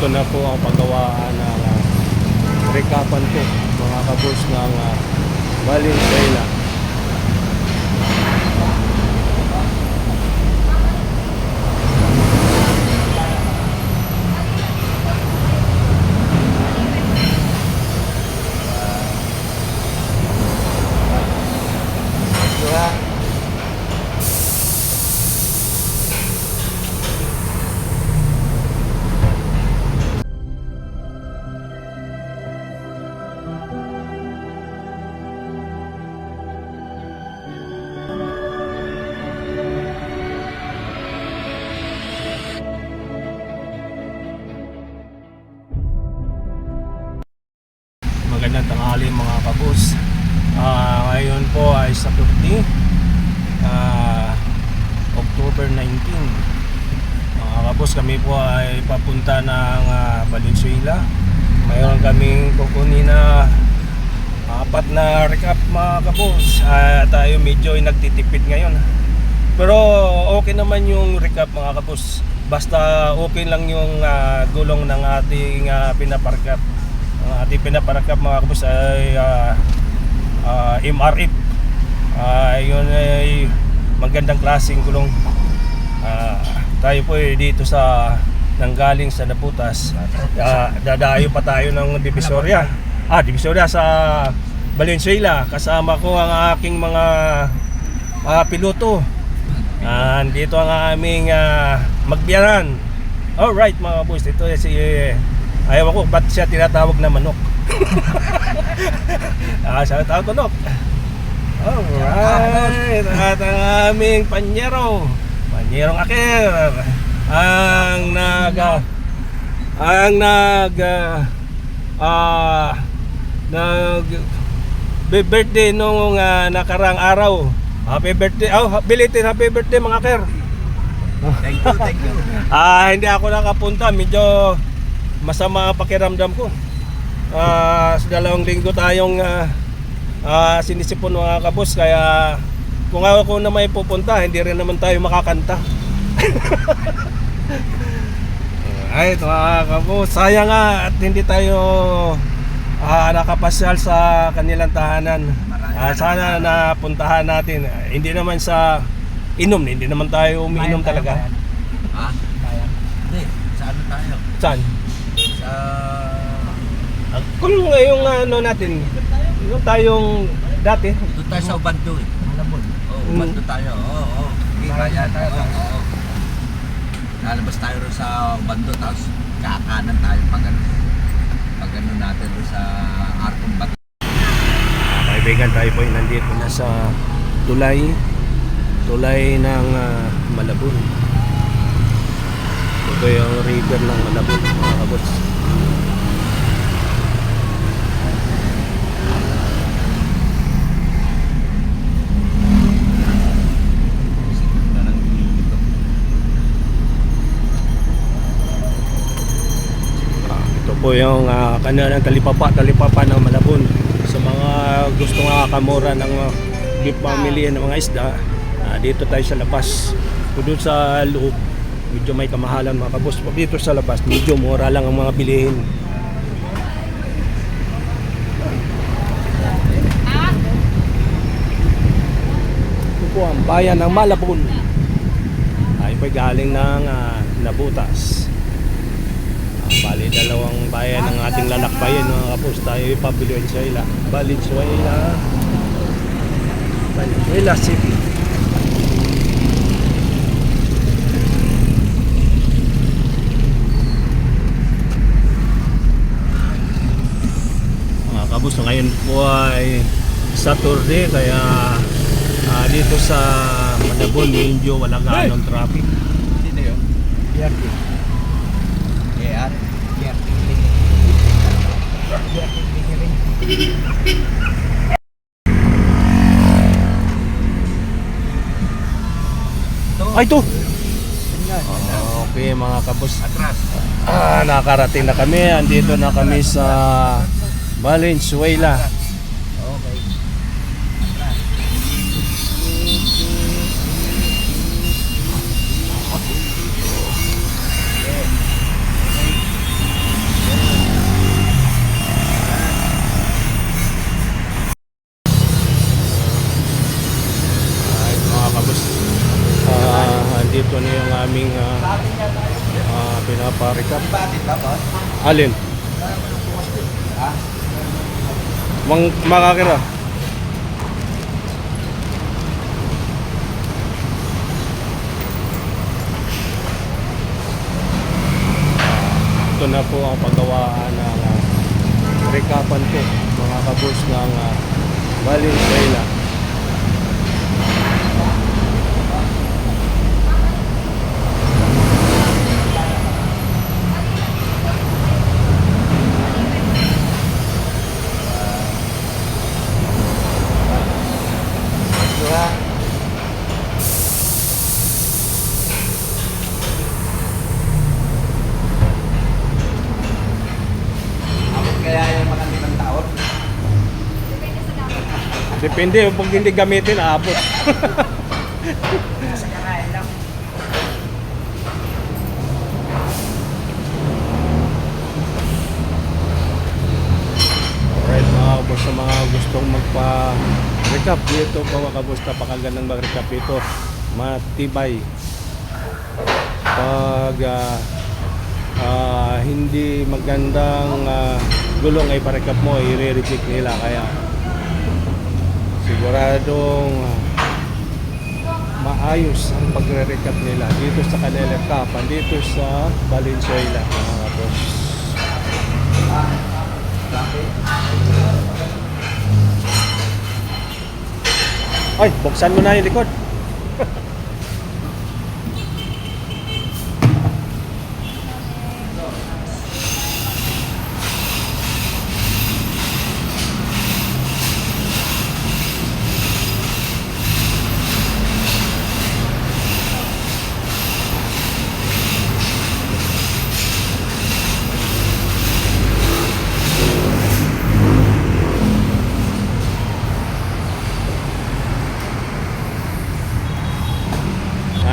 ito na po ang paggawaan ng uh, rekapan po mga kabus ng uh, Valenzuela. Kabus. Ah, ngayon po ay sa 30 ah, October 19. Mga kabus, kami po ay papunta ng ah, Valenzuela. Mayroon kaming kukunin na apat na recap mga kabus. Ah, tayo medyo nagtitipid ngayon. Pero okay naman yung recap mga kabus. Basta okay lang yung ah, gulong ng ating ah, pinaparkap. Ating pinaparkap mga kabus ay ah, ah, MRF. Ah, yun ay magandang klaseng gulong. Ah, tayo po ay dito sa nanggaling sa Naputas. Ah, dadayo pa tayo ng Divisoria. Ah, Divisoria sa Valenzuela. Kasama ko ang aking mga ah, piloto. Ah, dito ang aming uh, magbiyanan. Alright mga boys, ito si ayaw ko ba't siya tinatawag na manok. ah, siya tawag ko nok. Alright, at ang aming panyero, panyerong akir, ang nag ang nag ah nag birthday nung ah, nakarang araw. Happy birthday. Oh, belated happy birthday mga ker. Thank you, thank you. Ah, hindi ako nakapunta. Medyo masama ang pakiramdam ko. Sa dalawang linggo tayong ah, ah, sinisipon mga kabos kaya kung ako na may pupunta, hindi rin naman tayo makakanta. Ay, mga kabos. Sayang nga at hindi tayo ah, nakapasyal sa kanilang tahanan. Ah, sana napuntahan natin. Ah, Hindi naman sa inom, hindi naman tayo umiinom talaga. Ha? Hindi, sa ano tayo? Saan? Sa... Ah, Kung ngayong ano natin, yung tayong dati, Doon tayo sa Ubando eh. Oo, Mm. Ubando tayo. Oo, oo. Hindi kaya tayo. Oo, oo. Lalabas tayo rin sa Ubando, tapos kakanan tayo pag ano. Pag ano natin rin sa Arkong Bat. kaibigan tayo po nandito na sa tulay, tulay ng ah, Malabon. Ito yung river ng Malabon, mga kabots. Ah, po yung uh, kanilang talipapa, talipapa ng Malabon. Sa mga gusto nga kamura ng uh, family ng mga isda, ah, dito tayo sa labas. Doon sa loob, medyo may kamahalan mga kabos. Pag dito sa labas, medyo mura lang ang mga bilihin. Ito po ang bayan ng Malabon. Ay po galing ng ah, Nabutas. Ah, bali dalawang bayan ng ating lalakbayan mga kapos tayo pa Valenzuela Valenzuela Valenzuela City kapos ngayon po ay Saturday kaya ah, dito sa Malabon medyo walang ganong traffic Sino yun? Yerdy. KR? Ay, ito! Okay mga kabos. Atras. Ah, nakarating na kami. Andito na kami sa Valenzuela. Ah, okay. dito na yung aming uh, uh, pinaparikap. Alin? Ah? Mang makakira. Ito na po ang paggawaan ng uh, rekapan ko mga kabus ng uh, Valenzuela. Depende, pag hindi gamitin, aabot. Sa kakain lang. Alright mga kabus, sa mga gustong magpa-recap dito mga kabus, napakagandang mag-recap ito. Matibay. Pag ah, ah, hindi magandang ah, gulong ay pa-recap mo, i-reject nila. Kaya siguradong ah, maayos ang pagre-recap nila dito sa kanila kapan, dito sa Valenzuela mga kabus. Ay, buksan mo na yung likod.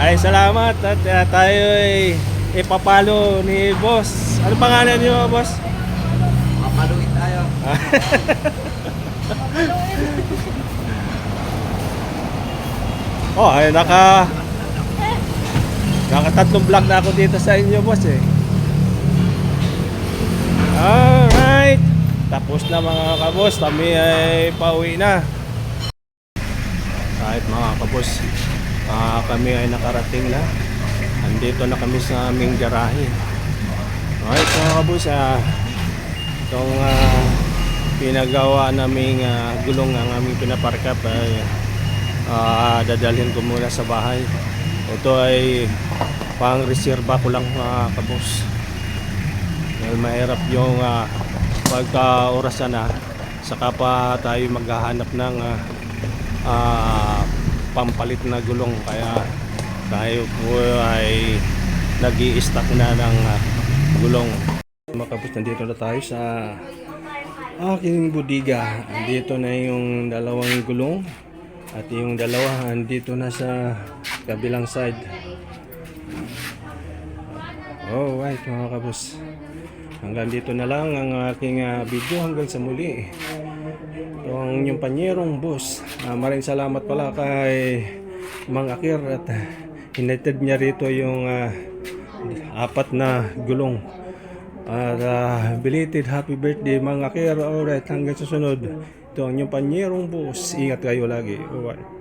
Ay, salamat at uh, tayo ay ipapalo ni boss. Ano pangalan niyo, boss? Mapaluin tayo. Oh, ay naka Nakatatlong vlog na ako dito sa inyo, boss eh. Alright. Tapos na mga kabos, kami ay pauwi na. Kahit mga kabos, ah, kami ay nakarating na. Andito na kami sa aming garahe. Alright mga kabos, ah, itong ah, pinagawa naming ah, gulong ang aming pinaparkap ay ah, dadalhin ko muna sa bahay. Ito ay pang reserva ko lang mga kabos. Dahil mahirap yung ah, pagka orasan na saka pa tayo maghahanap ng ah, ah, pampalit na gulong kaya tayo po ay nag stock na ng ah, gulong. Mga kabos, nandito na tayo sa aking budiga. Andito na yung dalawang gulong at yung dalawa andito na sa kabilang side. Oh, right mga kabos. Hanggang dito na lang ang aking ah, video hanggang sa muli. Ang inyong panyerong boss. Ah, maraming salamat pala kay Mang Akir at ah, hinatid niya rito yung ah, apat na gulong. At ah, belated happy birthday Mang Akir. Alright, hanggang sa sunod. Ito ang inyong panyerong boss. Ingat kayo lagi. Alright.